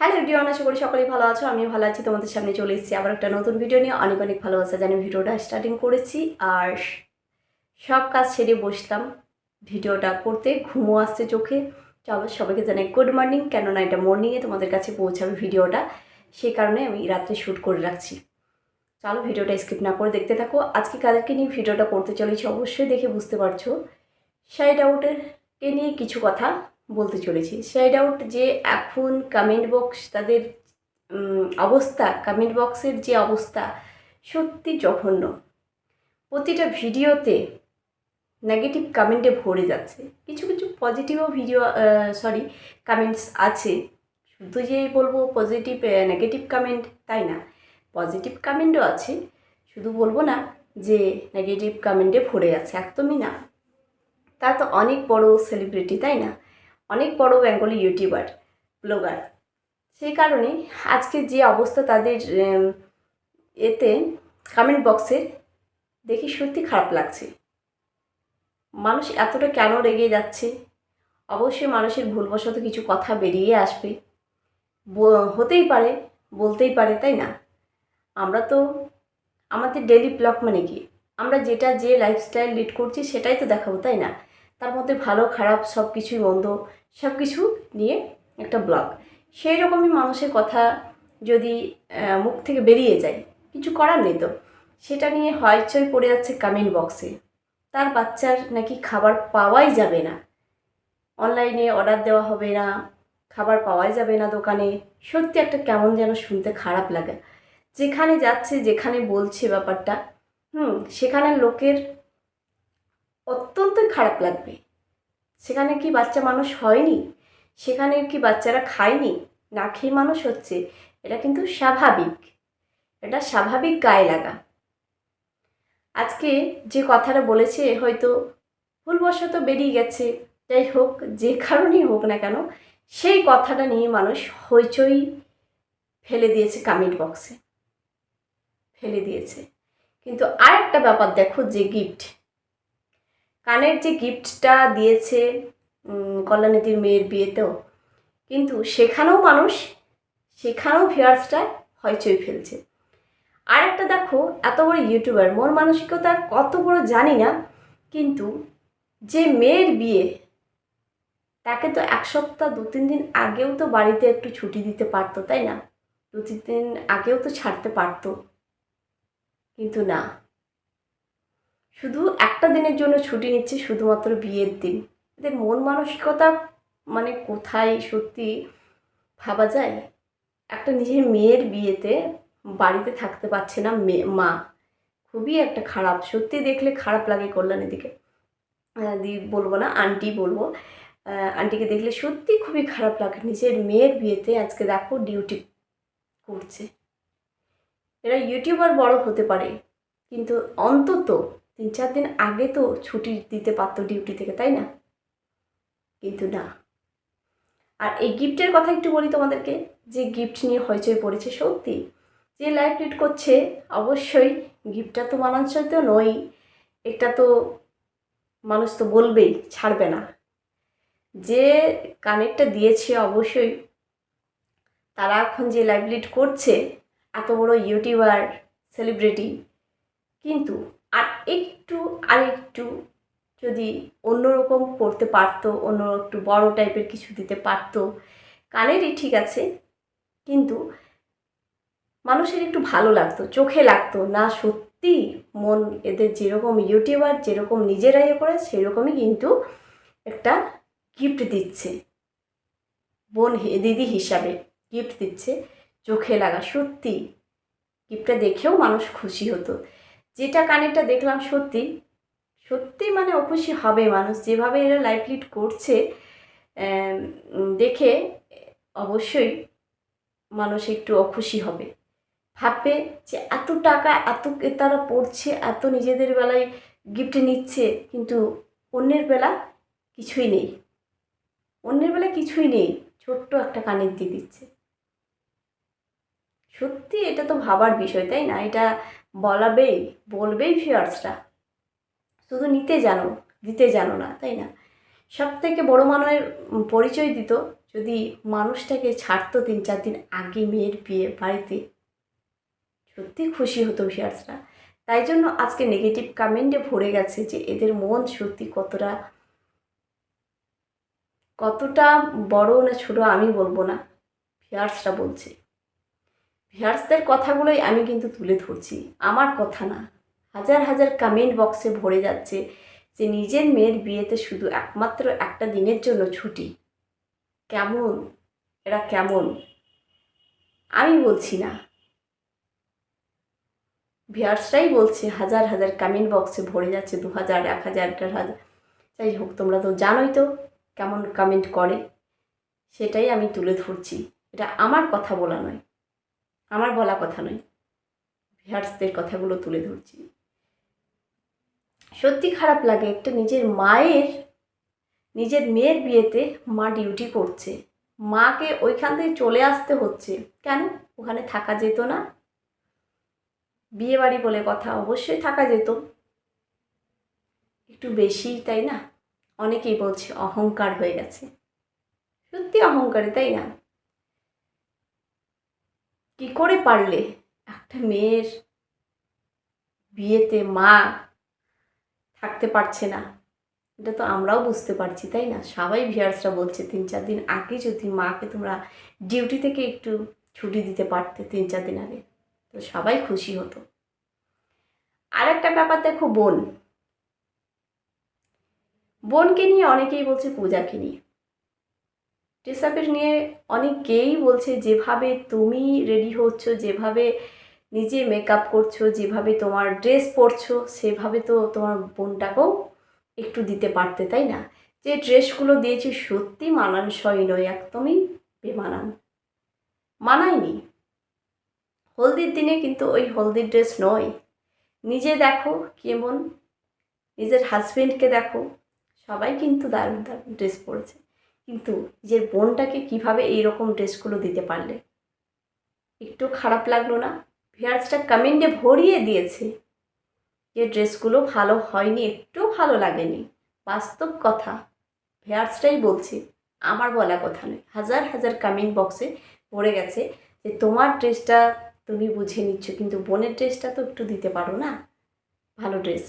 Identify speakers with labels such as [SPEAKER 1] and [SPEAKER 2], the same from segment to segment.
[SPEAKER 1] Hello everyone, আশা করি সকলেই ভালো আছো, আমিও ভালো আছি, তোমাদের সামনে চলে এসেছি আবার একটা নতুন ভিডিও নিয়ে। অনেক অনেক ভালোবাসা জানি ভিডিওটা স্টার্টিং করেছি। আর সব কাজ সেরে বসলাম ভিডিওটা করতে ঘুমো আসছে চোখে। চলো সবাইকে জানাই গুড মর্নিং কেননা এটা মর্নিংয়ে তোমাদের কাছে পৌঁছাবে ভিডিওটা, সেই কারণে আমি রাত্রে শ্যুট করে রাখছি। চলো ভিডিওটা স্কিপ না করে দেখতে থাকো। আজকে কাদেরকে নিয়ে ভিডিওটা করতে চলেছি অবশ্যই দেখে বুঝতে পারছ। সাইড আউটেরকে নিয়ে কিছু কথা বলতে চলেছি। সাইড আউট যে এখন কমেন্ট বক্স তাদের অবস্থা কমেন্ট বক্সের যে অবস্থা সত্যি জঘন্য। প্রতিটা ভিডিওতে নেগেটিভ কমেন্টে ভরে যাচ্ছে। কিছু কিছু পজিটিভও ভিডিও সরি কমেন্টস আছে। শুধু যে বলব পজিটিভ নেগেটিভ কমেন্ট তাই না। পজিটিভ কমেন্টও আছে। শুধু বলব না যে নেগেটিভ কমেন্টে ভরে যাচ্ছে। একদমই না। তা তো অনেক বড় সেলিব্রিটি তাই না? অনেক বড় বেঙ্গলি ইউটিউবার, ব্লগার। সেই কারণে আজকে যে অবস্থা তাদের এতে কমেন্ট বক্সে দেখি সত্যি খারাপ লাগছে। মানুষ এতটা কেন রেগে যাচ্ছে? অবশ্যই মানুষের ভুলবশত কিছু কথা বেরিয়ে আসবে। হতেই পারে, বলতেই পারে, তাই না? আমরা তো, আমাদের ডেলি ব্লগ মানে কি? আমরা যেটা যে লাইফস্টাইল লিড করছি সেটাই তো দেখাবো, তাই না? তার মধ্যে ভালো, খারাপ সব কিছুই মন্দ সব কিছু নিয়ে একটা ব্লগ। সেই রকমই মানুষের কথা যদি মুখ থেকে বেরিয়ে যায়, কিছু করার নেই তো। সেটা নিয়ে হয়চই পড়ে যাচ্ছে কমেন্ট বক্সে তার বাচ্চার নাকি খাবার পাওয়াই যাবে না। অনলাইনে অর্ডার দেওয়া হবে না, খাবার পাওয়াই যাবে না দোকানে। সত্যি একটা কেমন যেন শুনতে খারাপ লাগে। যেখানে যাচ্ছে, যেখানে বলছে ব্যাপারটা, হুম সেখানে লোকের অত্যন্তই খারাপ লাগবে। সেখানে কি বাচ্চা মানুষ হয়নি? সেখানে কি বাচ্চারা খায়নি? না খেয়ে মানুষ হচ্ছে? এটা কিন্তু স্বাভাবিক। এটা স্বাভাবিক গায়ে লাগা। আজকে যে কথাটা বলেছে, হয়তো ভুলবশত বেরিয়ে গেছে। যাই হোক, যে কারণেই হোক না কেন, সেই কথাটা নিয়ে মানুষ হইচই ফেলে দিয়েছে কমেন্ট বক্সে ফেলে দিয়েছে। কিন্তু আর একটা ব্যাপার দেখো, যে গিফট কানের যে গিফটটা দিয়েছে কল্যাণীতির মেয়ের বিয়েতেও, কিন্তু সেখানেও মানুষ, সেখানেও ভিউয়ার্সটা হইচই ফেলছে। আর একটা দেখো, এত বড় ইউটিউবার মন মানসিকতা কত বড় জানি না, কিন্তু যে মেয়ের বিয়ে, তাকে তো এক সপ্তাহ, দু তিন দিন আগেও তো বাড়িতে একটু ছুটি দিতে পারতো, তাই না? দু তিন দিন আগেও তো ছাড়তে পারতো। কিন্তু না। শুধু একটা দিনের জন্য ছুটি নিচ্ছে শুধুমাত্র বিয়ের দিন। এদের মন মানসিকতা মানে কোথায় সত্যি ভাবা যায়? একটা নিজের মেয়ের বিয়েতে বাড়িতে থাকতে পারছে না মেয়ে মা। খুবই একটা খারাপ, সত্যি দেখলে খারাপ লাগে কল্যাণের দিকে। দি, বলব না, আন্টি বলব। আন্টিকে দেখলে সত্যি খুবই খারাপ লাগে। নিজের মেয়ের বিয়েতে আজকে দেখো ডিউটি করছে। এরা ইউটিউবার বড় হতে পারে, কিন্তু অন্তত তিন চার দিন আগে তো ছুটি দিতে পারতো ডিউটি থেকে, তাই না? কিন্তু না। আর এই গিফটের কথা একটু বলি তোমাদেরকে, যে গিফট নিয়ে হইচই পড়েছে সত্যি, যে লাইফ লিড করছে, অবশ্যই গিফটটা তো মানানসই তো নয় এটা তো মানুষ তো বলবেই, ছাড়বে না। যে কানেরটা দিয়েছে অবশ্যই, তারা এখন যে লাইভ লিড করছে, এত বড় ইউটিউবার সেলিব্রিটি কিন্তু একটু আর একটু যদি অন্যরকম করতে পারতো, অন্য একটু বড় টাইপের কিছু দিতে পারতো, কানেরই ঠিক আছে, কিন্তু মানুষের একটু ভালো লাগতো, চোখে লাগতো, না সত্যি মন এদের যেরকম ইউটিউবার, যেরকম নিজেরা ইয়ে করে, সেরকমই কিন্তু একটা গিফট দিচ্ছে, বোন দিদি হিসাবে গিফট দিচ্ছে, চোখে লাগা, সত্যি গিফটটা দেখেও মানুষ খুশি হতো। যেটা কানেরটা দেখলাম সত্যি সত্যি মানে অখুশি হবে মানুষ। যেভাবে এরা লাইফ লিড করছে দেখে অবশ্যই মানুষ একটু অখুশি হবে। ভাববে যে এত টাকা, এত তারা পড়ছে, এত নিজেদের বেলায় গিফট নিচ্ছে, কিন্তু অন্যের বেলা কিছুই নেই। অন্যের বেলা কিছুই নেই, ছোট্ট একটা কানের দিয়ে দিচ্ছে। সত্যি এটা তো ভাবার বিষয়, তাই না? এটা বলাবেই, বলবেই ভিউয়ার্সরা শুধু নিতে জানো, দিতে জানো না, তাই না? সব থেকে বড়ো মানের পরিচয় দিত যদি মানুষটাকে ছাড়তো তিন চার দিন আগে মেয়ের বিয়ে বাড়িতে, সত্যি খুশি হতো ভিয়ার্সরা তাই জন্য আজকে নেগেটিভ কমেন্টে ভরে গেছে যে এদের মন সত্যি কতটা কতটা বড় না ছোট আমি বলব না ভিয়ার্সরা বলছে। ভিয়ার্সদের কথাগুলোই আমি কিন্তু তুলে ধরছি। আমার কথা না। হাজার হাজার কমেন্ট বক্সে ভরে যাচ্ছে যে নিজের মেয়ের বিয়েতে শুধু একমাত্র একটা দিনের জন্য ছুটি। কেমন? এরা কেমন? আমি বলছি না। ভিয়ার্সরাই বলছে হাজার হাজার কমেন্ট বক্সে ভরে যাচ্ছে দু হাজার এক হাজার দেড় হাজার যাই হোক, তোমরা তো জানোই তো কেমন কমেন্ট করে। সেটাই আমি তুলে ধরছি। এটা আমার কথা বলা নয়। আমার বলা কথা নয়। ভিয়ার্সদের কথাগুলো তুলে ধরছি। সত্যি খারাপ লাগে, একটা নিজের মায়ের, নিজের মেয়ের বিয়েতে মা ডিউটি করছে। মাকে ওইখান থেকে চলে আসতে হচ্ছে। কেন? ওখানে থাকা যেত না। বিয়ে বাড়ি বলে কথা অবশ্যই থাকা যেত। একটু বেশি, তাই না? অনেকেই বলছে অহংকার হয়ে গেছে। সত্যি অহংকারী, তাই না? কি করে পারলে? একটা মেয়ের বিয়েতে মা থাকতে পারছে না। এটা তো আমরাও বুঝতে পারছি, তাই না? সবাই ভিয়ার্সরা বলছে, তিন চার দিন আগে যদি মাকে তোমরা ডিউটি থেকে একটু ছুটি দিতে পারতে তিন চার দিন আগে, তো সবাই খুশি হতো। আর একটা ব্যাপার দেখো, বোন। বোনকে নিয়ে অনেকেই বলছে পূজাকে নিয়ে। ড্রেসআপের নিয়ে অনেকেই বলছে, যেভাবে তুমি রেডি হচ্ছ, যেভাবে নিজে মেকআপ করছ, যেভাবে তোমার ড্রেস পরছো, সেভাবে তো তোমার বোনটাকেও একটু দিতে পারতে, তাই না? যে ড্রেসগুলো দিয়েছি সত্যি মানানসই নয়, একদমই বেমানান। মানায়নি। হলদির দিনে কিন্তু ওই হলদির ড্রেস নয়। নিজে দেখো কেমন, নিজের হাজবেন্ডকে দেখো, সবাই কিন্তু দারুণ দারুণ ড্রেস পরেছে। কিন্তু নিজের বোনটাকে কীভাবে এই রকম ড্রেসগুলো দিতে পারলে? একটু খারাপ লাগল না? ভিয়ার্সটা কমেন্টে ভরিয়ে দিয়েছে যে ড্রেসগুলো ভালো হয়নি, একটু ভালো লাগেনি। বাস্তব কথা। ভিয়ার্সটাই বলছি, আমার বলা কথা নয়। হাজার হাজার কমেন্ট বক্সে ভরে গেছে যে, তোমার ড্রেসটা তুমি বুঝে নিচ্ছ, কিন্তু বোনের ড্রেসটা তো একটু দিতে পারো না? ভালো ড্রেস।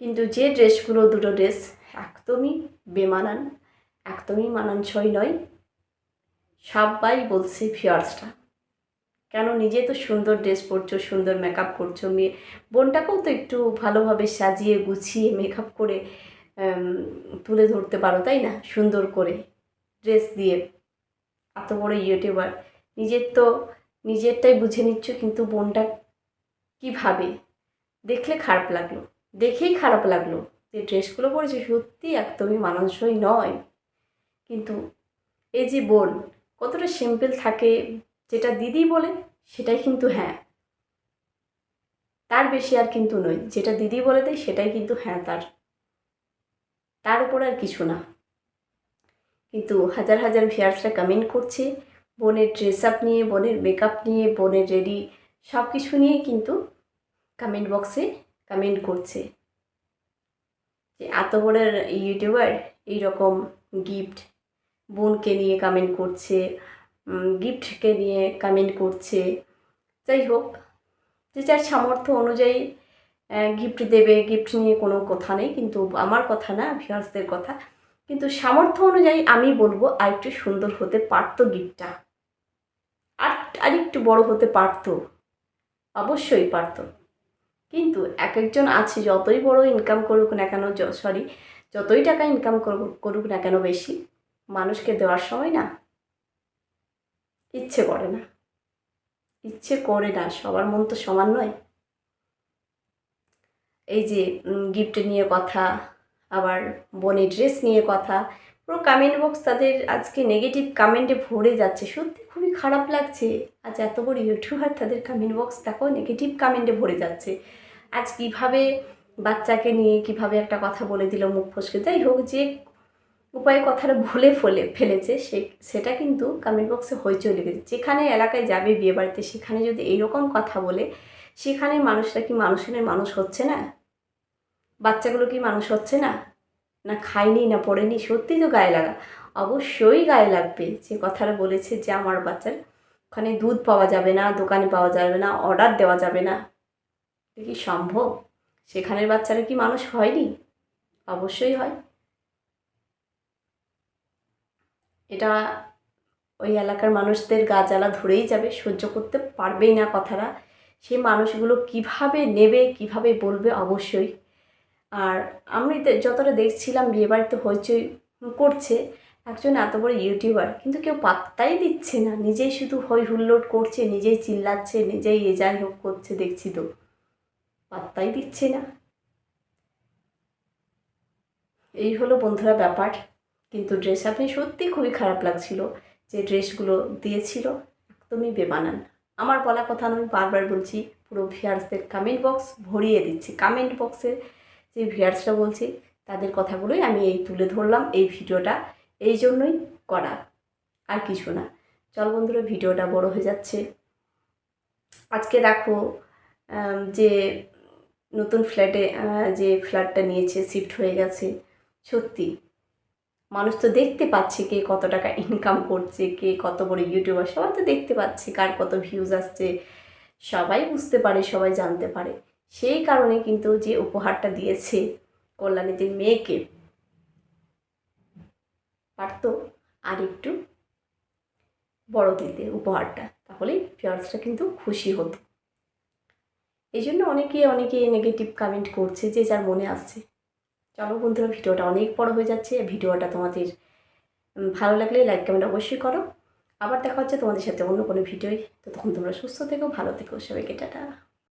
[SPEAKER 1] কিন্তু যে ড্রেসগুলো, দুটো ড্রেস একদমই বেমানান। একদমই মানানসই নয়। সবাই বলছে ফিয়ার্সটা কেন নিজে তো সুন্দর ড্রেস পরছো, সুন্দর মেকআপ করছ, মেয়ে বোনটাকেও তো একটু ভালোভাবে সাজিয়ে গুছিয়ে মেকআপ করে তুলে ধরতে পারো, তাই না? সুন্দর করে ড্রেস দিয়ে। এত বড় ইউটিউবার। নিজের তো নিজেরটাই বুঝে নিচ্ছ, কিন্তু বোনটা কীভাবে? দেখলে খারাপ লাগল। দেখেই খারাপ লাগল যে ড্রেসগুলো পরেছে, সত্যি একদমই মানানসই নয়। কিন্তু এই যে বোন, কতটা সিম্পল থাকে, যেটা দিদি বলে, সেটাই কিন্তু হ্যাঁ। তার বেশি আর কিন্তু নয়, যেটা দিদি বলে দেয়, সেটাই কিন্তু হ্যাঁ তার। তার উপর আর কিছু না। কিন্তু হাজার হাজার ভিয়ার্সরা কমেন্ট করছে, বোনের ড্রেস আপ নিয়ে, বোনের মেকআপ নিয়ে, বোনের রেডি সব কিছু নিয়ে কিন্তু কমেন্ট বক্সে কমেন্ট করছে। যে এত বড় ইউটিউবার এইরকম গিফট বোনকে নিয়ে কমেন্ট করছে গিফটকে নিয়ে কমেন্ট করছে। যাই হোক, যে যার সামর্থ্য অনুযায়ী গিফট দেবে গিফট নিয়ে কোনো কথা নেই, কিন্তু আমার কথা না ভিউয়ার্সদের কথা। কিন্তু সামর্থ্য অনুযায়ী আমি বলব, আরেকটু সুন্দর হতে পারতো গিফটটা আর, আরেকটু বড় হতে পারতো, অবশ্যই পারতো। কিন্তু এক একজন আছে, যতই বড় ইনকাম করুক না কেন সরি যতই টাকা ইনকাম করুক না কেন বেশি মানুষকে দেওয়ার সময় না ইচ্ছে করে না। ইচ্ছে করে না, সবার মন তো সমান নয়। এই যে গিফট নিয়ে কথা, আবার বনের ড্রেস নিয়ে কথা, পুরো কমেন্ট বক্স তাদের আজকে নেগেটিভ কমেন্টে ভরে যাচ্ছে। সত্যি খুবই খারাপ লাগছে। আজ এত বড় ইউটিউবার তাদের কমেন্ট বক্স দেখো নেগেটিভ কমেন্টে ভরে যাচ্ছে। আজ কীভাবে বাচ্চাকে নিয়ে কীভাবে একটা কথা বলে দিল মুখ ফসকে। যাই হোক, যে উপায়ে কথাটা ভুলে ফলে, ফেলেছে, সে, সেটা কিন্তু কমেন্ট বক্সে হইচই লেগেছে। যেখানে এলাকায় যাবে বিয়ে বাড়িতে, সেখানে যদি এইরকম কথা বলে, সেখানে মানুষরা কি মানুষের মানুষ হচ্ছে না? বাচ্চাগুলো কি মানুষ হচ্ছে না? না খায়নি, না পড়েনি, সত্যি তো গায়ে লাগা। অবশ্যই গায়ে লাগবে। যে কথাটা বলেছে যে আমার বাচ্চার ওখানে দুধ পাওয়া যাবে না, দোকানে পাওয়া যাবে না অর্ডার দেওয়া যাবে না। কি সম্ভব? সেখানের বাচ্চারা কি মানুষ হয়নি? অবশ্যই হয়। এটা ওই এলাকার মানুষদের গা জ্বালা ধরেই যাবে, সহ্য করতে পারবেই না কথাটা। সেই মানুষগুলো কীভাবে নেবে, কীভাবে বলবে? অবশ্যই। আর আমি যতটা দেখছিলাম বিয়েবাড়িতে হইচই করছে, একজন এত বড় ইউটিউবার, কিন্তু কেউ পাত্তাই দিচ্ছে না। নিজেই শুধু হই হুল্লোড় করছে, নিজেই চিল্লাচ্ছে, নিজেই এ যাই হোক করছে, দেখছি তো। পাত্তাই দিচ্ছে না। এই হলো বন্ধুরা ব্যাপার। কিন্তু ড্রেস আপনি সত্যি খুবই খারাপ লাগছিল যে ড্রেসগুলো দিয়েছিল, একদমই বেমানান। আমার বলা কথা আমি বারবার বলছি, পুরো ভিয়ার্সদের কমেন্ট বক্স ভরিয়ে দিচ্ছি। কমেন্ট বক্সে যে ভিয়ার্সরা বলছি, তাদের কথাগুলোই আমি এই তুলে ধরলাম, এই ভিডিওটা এই জন্যই করা। আর কিছু না। চল বন্ধুরা, ভিডিওটা বড় হয়ে যাচ্ছে। আজকে দেখো যে নতুন ফ্ল্যাটে যে ফ্ল্যাটটা নিয়েছে শিফট হয়ে গেছে, সত্যি। মানুষ তো দেখতে পাচ্ছে কে কত টাকা ইনকাম করছে, কে কত বড় ইউটিউবার সবাই তো দেখতে পাচ্ছে কার কত ভিউজ আসছে। সবাই বুঝতে পারে, সবাই জানতে পারে। সেই কারণে কিন্তু যে উপহারটা দিয়েছে কল্যাণীদের মেয়েকে পারতো আর একটু বড় দিতে উপহারটা, তাহলেই ফিয়ার্সটা কিন্তু খুশি হতো। এই জন্য অনেকে অনেকে নেগেটিভ কমেন্ট করছে যে যার মনে আসছে। চলো বন্ধুরা, ভিডিওটা অনেক বড় হয়ে যাচ্ছে। ভিডিওটা তোমাদের ভালো লাগলে লাইক কমেন্ট অবশ্যই করো। আবার দেখা হচ্ছে তোমাদের সাথে অন্য কোনো ভিডিওই তো তখন তোমরা সুস্থ থেকো, ভালো থেকো। সবাইকে টাটা।